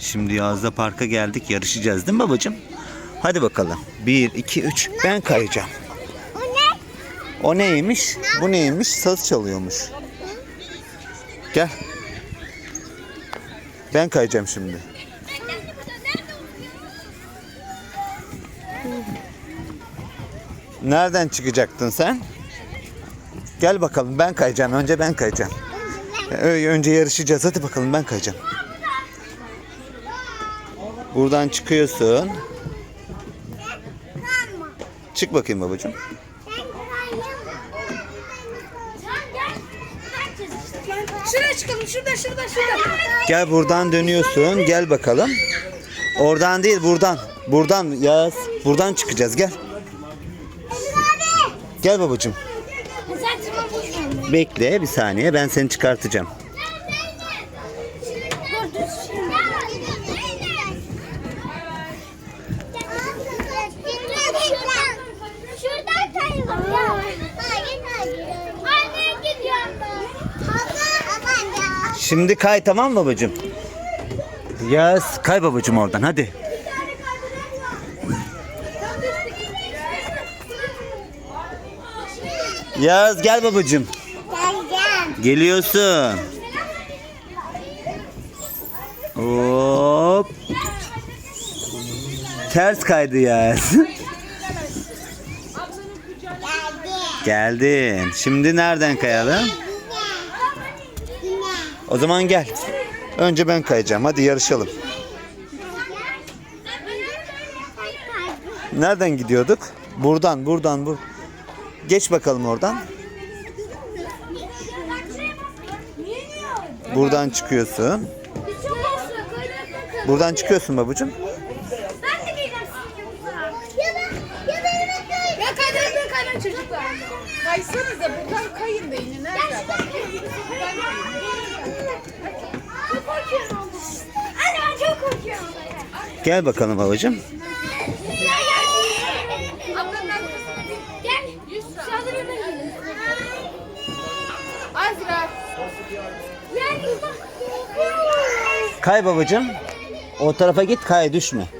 Şimdi Yazda Park'a geldik. Yarışacağız değil mi babacığım? Hadi bakalım. 1, 2, 3. Ben kayacağım. O ne? O neymiş? Bu neymiş? Saz çalıyormuş. Gel. Ben kayacağım şimdi. Nereden çıkacaktın sen? Gel bakalım ben kayacağım. Önce ben kayacağım. Önce yarışacağız. Hadi bakalım ben kayacağım. Buradan çıkıyorsun. Çık bakayım babacığım. Şuraya çıkalım. Şurada, şurada, şurada. Gel buradan dönüyorsun. Gel bakalım. Oradan değil buradan. Buradan yaz. Buradan çıkacağız gel. Gel babacığım. Bekle bir saniye ben seni çıkartacağım. Şimdi kay tamam mı babacığım? Yaz kay babacığım oradan hadi. Yaz gel babacığım. Geleceğim. Geliyorsun. Hop. Ters kaydı Yaz. Geldi. Geldin. Şimdi nereden kayalım? O zaman gel. Önce ben kayacağım. Hadi yarışalım. Nereden gidiyorduk? Buradan, buradan, bu. Geç bakalım oradan. Buradan çıkıyorsun. Buradan çıkıyorsun babacığım. Kaysanıza buradan kayın da yine nerede? Çok korkuyorum. Anne ben çok korkuyorum. Gel bakalım. Azra. Gel. Kay babacığım. O tarafa git kay düşme.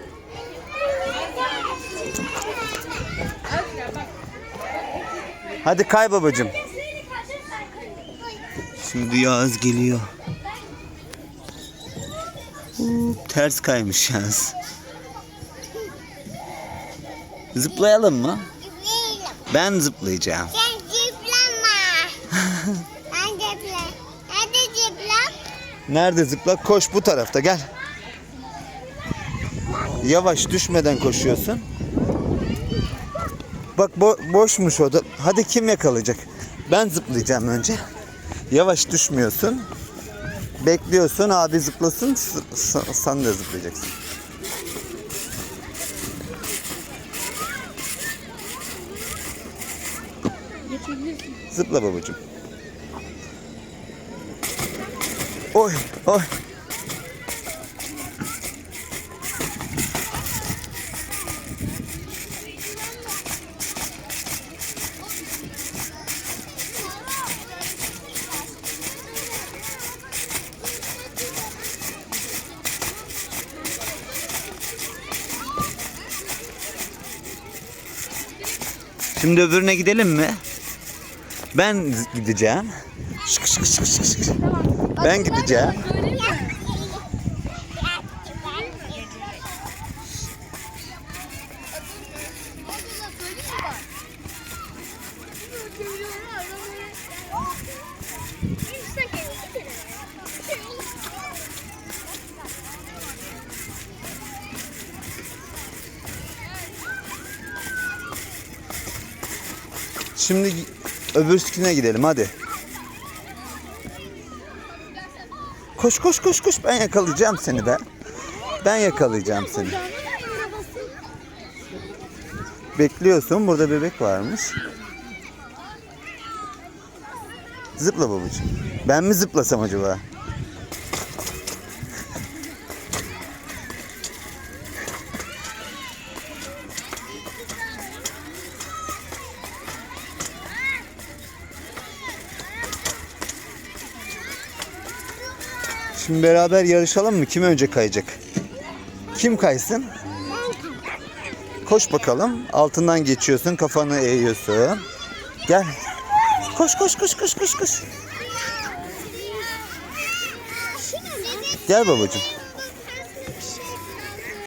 Hadi kay babacığım. Şimdi Yağız geliyor. Hop, ters kaymış Yağız. Zıplayalım mı? Ben zıplayacağım. Sen zıplama. Ben zıpla. Hadi zıpla. Nerede zıpla? Koş bu tarafta gel. Yavaş düşmeden koşuyorsun. Bak bo- boşmuş o da. Hadi kim yakalayacak? Ben zıplayacağım önce. Yavaş düşmüyorsun. Bekliyorsun abi zıplasın. sen de zıplayacaksın. Zıpla babacığım. Oy oy. Şimdi öbürüne gidelim mi? Ben gideceğim. Şık şık şık şık şık. Ben gideceğim. Şimdi öbürsüne gidelim hadi. Koş koş koş koş ben yakalayacağım seni be. Ben yakalayacağım seni. Bekliyorsun burada bebek varmış. Zıpla babacığım. Ben mi zıplasam acaba? Şimdi beraber yarışalım mı? Kim önce kayacak? Kim kaysın? Koş bakalım. Altından geçiyorsun. Kafanı eğiyorsun. Gel. Koş koş koş koş koş koş. Gel babacığım.